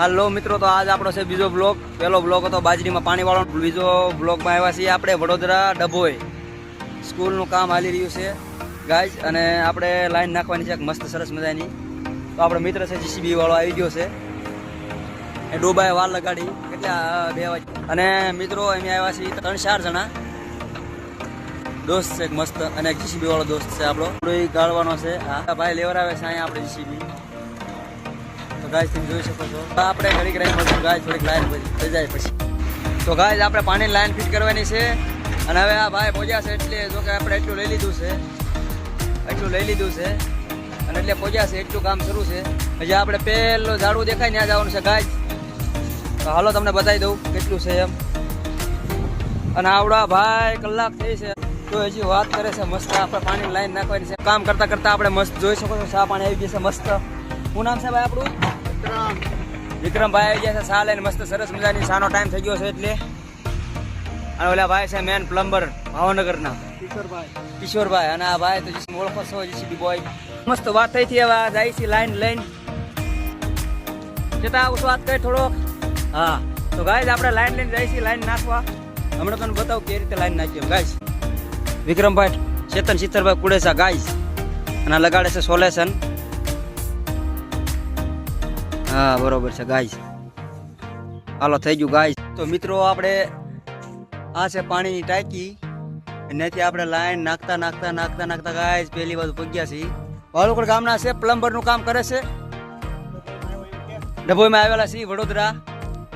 હાલો મિત્રો, તો આજ આપણો છે બીજો બ્લોક પહેલો બ્લોક હતો બાજરીમાં પાણી વાળો. બીજો બ્લોકમાં આવ્યા છીએ આપણે વડોદરા ડભોઈ. સ્કૂલનું કામ હાલી રહ્યું છે. ગાય અને આપણે લાઈન નાખવાની છે મસ્ત સરસ મજાની. તો આપણો મિત્ર છે જીસીબી વાળો આવી ગયો છે. એ ડોબાએ વાર લગાડી. કેટલા બે વાગે અને મિત્રો, અહીંયા આવ્યા છીએ ત્રણ ચાર જણા. દોસ્ત છે એક મસ્ત અને એક જીસીબી વાળો દોસ્ત છે આપણો. ગાળવાનો છે. આ ભાઈ લેવરાવે છે અહીંયા આપણે જીસીબી. ગાય જોઈ શકો છો. આપણે ઘડીક રહી મળશું. ગાય થોડીક લાઈન થઈ જાય પછી. તો ગાય આપણે પાણીની લાઈન ફિટ કરવાની છે. અને હવે આ ભાઈ પહોંચ્યા છે એટલે જો કે આપણે એટલું લઈ લીધું છે. એટલું લઈ લીધું છે. અને એટલે પહોંચ્યા છે, એટલું કામ શરૂ છે. હજી આપણે પહેલું ઝાડવું દેખાય ત્યાં જવાનું છે ગાય તો હાલો તમને બતાવી દઉં કેટલું છે એમ. અને આવડા ભાઈ કલાક થઈ છે. તો હજી વાત કરે છે મસ્ત, આપણે પાણીની લાઈન નાખવાની છે. કામ કરતા કરતા આપણે મસ્ત જોઈ શકો છો, ચા પાણી આવી ગયું છે મસ્ત. શું નામ છે ભાઈ આપણું? વિક્રમભાઈ આવી ગયા છે સા લઈને મસ્ત સરસ મજાની સાનો ટાઈમ થઈ ગયો છે એટલે. અને ઓલા ભાઈ છે મેન પ્લમ્બર ભાવનગરના. કિશોરભાઈ. અને આ ભાઈ તો જીસી ઓળખો છો જીસીબી બોય મસ્ત વાત થઈ હતી હવે જાય છે લાઈન લઈને. જતા આવું વાત કરી થોડોક. હા તો ગાય આપણે લાઈન લઈને જાય છે લાઈન નાખવા. હમણાં તમને બતાવું કે રીતે લાઈન નાખીએ. ગાય વિક્રમભાઈ ચેતન ચિત્તરભાઈ કુડેસા ગાય અને લગાડે છે સોલેશન. હા, બરોબર છે ગાઈસ હાલો, થઈ ગયું ગાઈસ તો મિત્રો, આપણે આ છે પાણીની ટાંકી. એનાથી આપણે લાઈન નાખતા નાખતા નાખતા નાખતા ગાઈસ પહેલી બાજુ પગ્યા છીએ. વાળુકડ ગામના છે, પ્લમ્બરનું કામ કરે છે. ડભોઈમાં આવેલા છીએ, વડોદરા.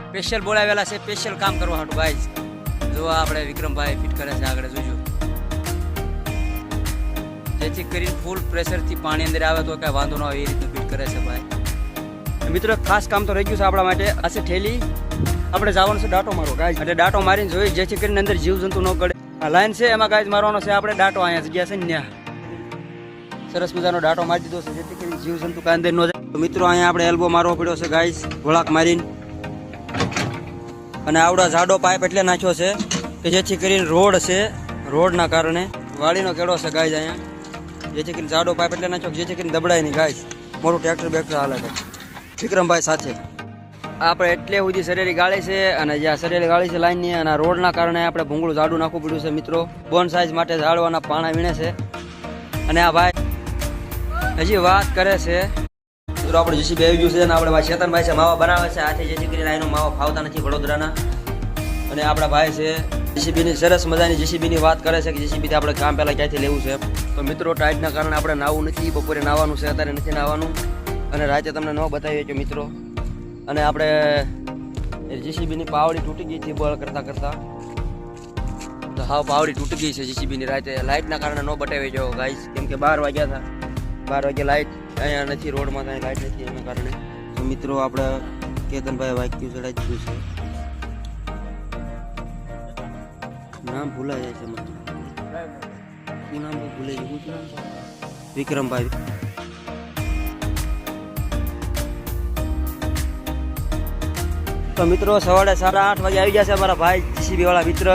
સ્પેશિયલ બોલાવેલા છે સ્પેશિયલ કામ કરવા હાટું ગાઈસ જો આપણે વિક્રમભાઈ ફિટ કરે છે, આગળ જોજો. જેથી કરીને ફૂલ પ્રેશરથી પાણી અંદર આવે તો કાંઈ વાંધો ન આવે, એ રીતનું ફિટ કરે છે ભાઈ. મિત્રો, ખાસ કામ તો રહી ગયું છે આપણા માટે. આશે ઠેલી. આપણે જવાનું છે દાંટો મારો ગાય એટલે દાંટો મારીને જોઈ જેથી કરીને અંદર જીવજંતુ ન ગળે. આ લાઈન છે, એમાં ગાય મારવાનો છે આપણે દાંટો અહીંયા જગ્યા છે ન્યા. સરસ મજાનો દાંટો મારી દીધો છે, જેથી કરીને જીવજંતુ કાંઈ અંદર ન જાય. તો મિત્રો, અહીંયા આપણે એલ્બો મારવો પડ્યો છે ગાય વળાક મારીને. અને આવડા જાડો પાઇપ એટલે નાખ્યો છે, કે જેથી કરીને રોડ છે, રોડના કારણે વાડીનો કેળો છે ગાય અહીંયા. જેથી કરીને જાડો પાઇપ એટલે નાખ્યો જેથી કરીને દબડાય નહીં ગાય મોટું ટ્રેક્ટર બેક્ટર હાલે છે. વિક્રમભાઈ સાથે. આપણે એટલે સુધી સરેલી ગાળી છે અને જ્યાં સરેલી ગાળી છે લાઈનની અને રોડના કારણે આપણે ભૂંગળું ઝાડું નાખવું પડ્યું છે મિત્રો. બોન સાઇઝ માટે ઝાડવાના પાણા વીણે છે. અને આ ભાઈ હજી વાત કરે છે. મિત્રો, આપણે જીસીબી આવી ગયું છે અને આપણે ભાઈ ચેતનભાઈ છે, માવા બનાવે છે. આથી જેથી કરીને એનો માવા ફાવતા નથી વડોદરાના. અને આપણા ભાઈ છે, જીસીબીની સરસ મજાની જીસીબીની વાત કરે છે કે જીસીબીથી આપણે કામ પહેલાં ક્યાંથી લેવું છે. તો મિત્રો, ટાઈટના કારણે આપણે નાવું નથી, બપોરે નાવાનું છે, અત્યારે નથી નાવાનું. અને રાતે તમને ન બતાવીએ કે મિત્રો. અને આપણે જીસીબીની પાવડી તૂટી ગઈ હતી બળ કરતાં કરતાં. તો હાવ પાવડી તૂટી ગઈ છે જીસીબીની રાતે. લાઇટના કારણે ન બતાવી જો ગાઈસ કેમ કે બાર વાગ્યા હતા. બાર વાગ્યા લાઇટ અહીંયા નથી, રોડમાં કાંઈ લાઇટ નથી એના કારણે. તો મિત્રો, આપણે કેતનભાઈ વાક્યું ચડાવી દીધું છે. નામ ભૂલાઈ જાય છે મને શું નામ ભૂલાઈ ગયું? વિક્રમભાઈ. તો મિત્રો સવારે સાડા આઠ વાગે આવી ગયા છે અમારા ભાઈ જીસીબી વાળા મિત્ર.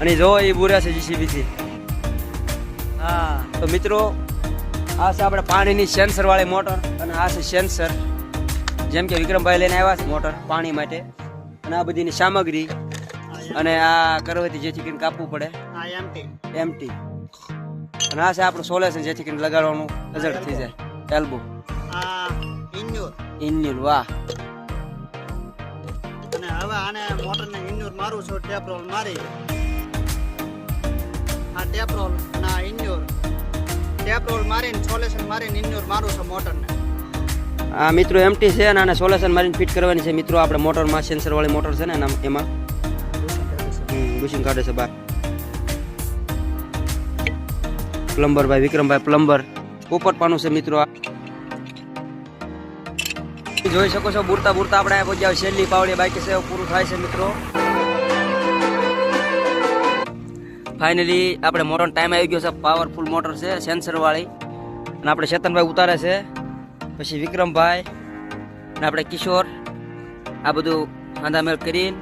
અને જો એ બુર્યા છે જીસીબી થી હા તો મિત્રો આ છે આપણે પાણીની સેન્સર વાળી મોટર અને આ છે સેન્સર. જેમ કે વિક્રમભાઈ લઈને આવ્યા છે મોટર પાણી માટે. અને આ બધીની સામગ્રી અને આ કરવાથી જેથી કરીને કાપવું પડે. એમટી. અને આ છે આપણું સોલેશન જેથી કરીને લગાડવાનું રિઝલ્ટ થઈ જાય. એલ્બો ઇન્યુલ વાહ. હવે આને મોટરને ઇન્યુર મારું છું ટેપ રોલ મારી. આ ટેપ રોલ ના આ ટેપ રોલ મારીને સોલેશન મારીને ઇન્યુર મારું છું મોટરને. આ મિત્રો એમટી છે અને આને સોલેશન મારીને ફિટ કરવાની છે. મિત્રો, આપણે મોટરમાં સેન્સર વાળી મોટર છે ને એમાં. બુશિંગ કાઢે છે બહાર. પ્લમ્બર ભાઈ, વિક્રમભાઈ પ્લમ્બર પોપટ પાનું છે મિત્રો આ. જોઈ શકો છો, બુરતા બુરતા આપણે આ પહોંચ્યા છેલ્લી પાવડી બાકી છે, એવું પૂરું થાય છે, મિત્રો. ફાઇનલી આપણે મોટર ટાઈમ આવી ગયો છે. પાવરફુલ મોટર છે સેન્સર વાળી. અને આપણે ચેતનભાઈ ઉતારે છે. પછી વિક્રમભાઈ અને આપણે કિશોર, આ બધું ખાંધામેળ કરીને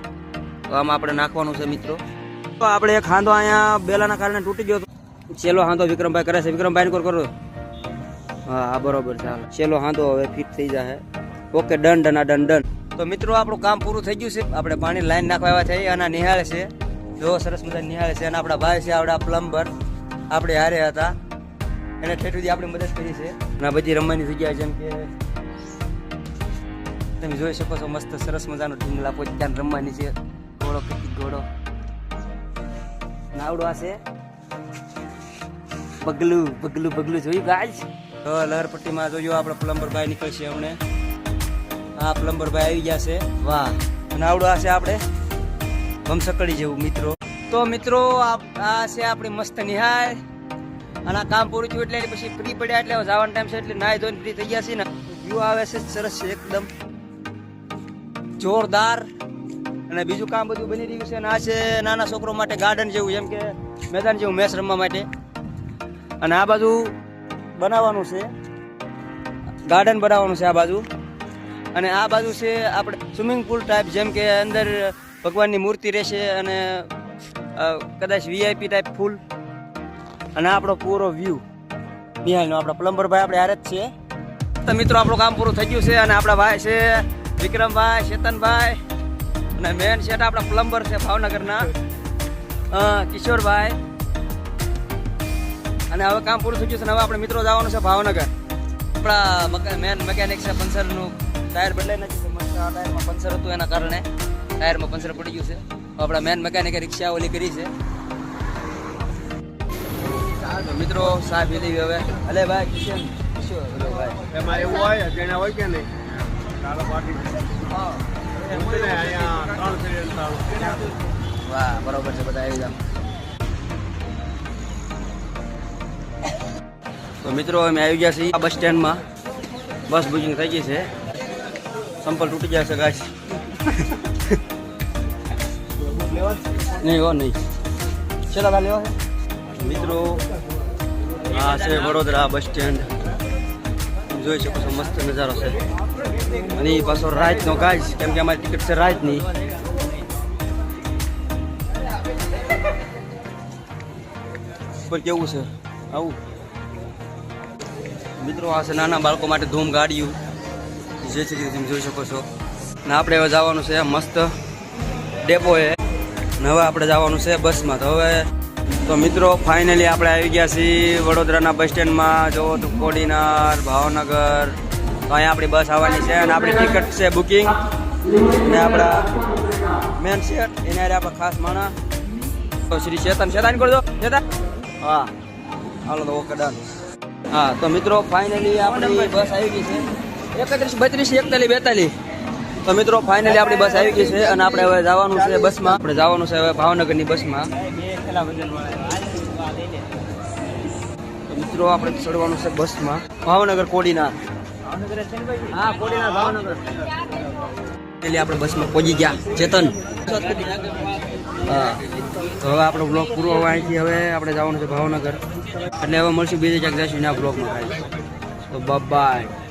તો આમાં આપણે નાખવાનું છે, મિત્રો. તો આપણે એક હાંધો અહીંયા બેલાના કારણે તૂટી ગયો હતો. છેલ્લો હાંધો વિક્રમભાઈ કરે છે. વિક્રમભાઈ કોર કરો? હા હા બરોબર છે, હાલો. છેલ્લો હાંધો હવે ફિટ થઈ જાય ઓકે, ડન ડન, આ ડન ડન. તો મિત્રો, આપણું કામ પૂરું થઈ ગયું છે. આપણે પાણી લાઈન નાખવા આવ્યા છે અને નિહાળ છે. જો સરસ મજા નિહાળે છે, અને આપણા ભાઈ છે આપણા પ્લમ્બર. આપણે હારે હતા. એને ઠેઠ સુધી આપણી મદદ કરી છે. અને બધી રમવાની જગ્યા જેમ કે તમે જોઈ શકો છો, મસ્ત સરસ મજાનો ઢીંગલા ત્યાં રમવાની છે. ઘોડો કેટલી ઘોડો નાવડો આ છે. પગલું પગલું પગલું જોયું ગાય લહરપટ્ટીમાં જોયું આપણે પ્લમ્બર ભાઈ નીકળશે હમણે. હા પ્લમ્બર ભાઈ આવી ગયા છે વાહ નાવડો આ છે આપણે ભમસકડી જેવું મિત્રો. તો મિત્રો આ છે આપણી મસ્ત નિહાળ અને આ કામ પૂરું થયું એટલે પછી ફ્રી પડ્યા એટલે જવાનો ટાઈમ છે એટલે નાહી ધોઈને ફ્રી થઈ ગયા છે ને. વ્યૂ આવે છે સરસ છે એકદમ. જોરદાર. અને બીજું કામ બધું બની રહ્યું છે અને આ છે નાના છોકરો માટે ગાર્ડન જેવું જેમ કે મેદાન જેવું મેચ રમવા માટે. અને આ બાજુ બનાવવાનું છે. ગાર્ડન બનાવવાનું છે આ બાજુ. અને આ બાજુ છે આપણે સ્વિમિંગ પુલ ટાઈપ જેમ કે અંદર ભગવાનની મૂર્તિ રહેશે અને કદાચ વીઆઈપી ટાઈપ ફૂલ. અને આપણો પૂરો વ્યૂ નિહાળનો, આપણો પ્લમ્બર ભાઈ આપણે હારે જ છે. તો મિત્રો, આપણું કામ પૂરું થઈ ગયું છે અને આપણા ભાઈ છે, વિક્રમભાઈ ચેતનભાઈ અને મેન સેટ આપણા પ્લમ્બર છે ભાવનગરના. કિશોરભાઈ. અને હવે કામ પૂરું થઈ ગયું છે હવે આપણે મિત્રો જવાનું છે ભાવનગર. આપણા મેન મેકેનિક છે, પંચરનું ટાયર બદલાઈ નથી ટાયરમાં પંચર હતું એના કારણે. ટાયરમાં પંચર પડી ગયું છે. આપણા મેન મેકેનિકે રિક્ષા ઓલી કરી છે. મિત્રો સાહેબ લીધી હવે. અલે ભાઈ કિશન કિશોર ભાઈ. એમાં એવું હોય હોય કે નહીં. વાહ બરોબર છે બધા આવી જાવ તો મિત્રો અમે આવી ગયા છીએ બસ સ્ટેન્ડમાં. બસ બુકિંગ થઈ ગઈ છે. સંપલ તૂટી જાય છે ગાય નહીં હો, નહીં. ચલા તા લેવા મિત્રો, આ છે વડોદરા બસ સ્ટેન્ડ. જોઈ શકો છો, મસ્ત નજારો છે. અને એ પાછો રાતનો, ગાઈસ, કેમ કે અમારી ટિકિટ છે રાતની. પર કેવું છે? આવું. મિત્રો, આ છે નાના બાળકો માટે ધૂમ ગાડીઓ. જે છે કે તમે જોઈ શકો છો. ને આપણે હવે જવાનું છે મસ્ત ડેપોએ. ને હવે આપણે જવાનું છે બસમાં. તો હવે તો મિત્રો ફાઇનલી આપણે આવી ગયા છીએ વડોદરાના બસ સ્ટેન્ડમાં. જો તો કોડીનાર, ભાવનગર. તો અહીંયા આપણી બસ આવવાની છે અને આપણી ટિકિટ છે બુકિંગ. ને આપણા મેન છે એને આપણા ખાસ માણા. તો શ્રી ચેતન ચેતન કરજો. ચેતન હા. હાલો તો ઓકે, ડન. હા, તો મિત્રો ફાઇનલી આપણી બસ આવી ગઈ છે. એકત્રીસ, બત્રીસ, એકતાલીસ, બેતાલીસ. તો મિત્રો ફાઇનલી આપણી બસ આવી ગઈ છે અને આપણે હવે જવાનું છે બસમાં. આપણે જવાનું છે હવે ભાવનગરની બસમાં. મિત્રો, આપણે ચડવાનું છે બસમાં. ભાવનગર કોડીના હા આપણે બસમાં પહોંચી ગયા. ચેતન. હા. તો હવે આપણો બ્લોગ પૂરો હવે અહીંથી હવે આપણે જવાનું છે ભાવનગર. એટલે હવે મળશું બીજે ક્યાંક જઈશું આ બ્લોગમાં ખાઈ તો બાય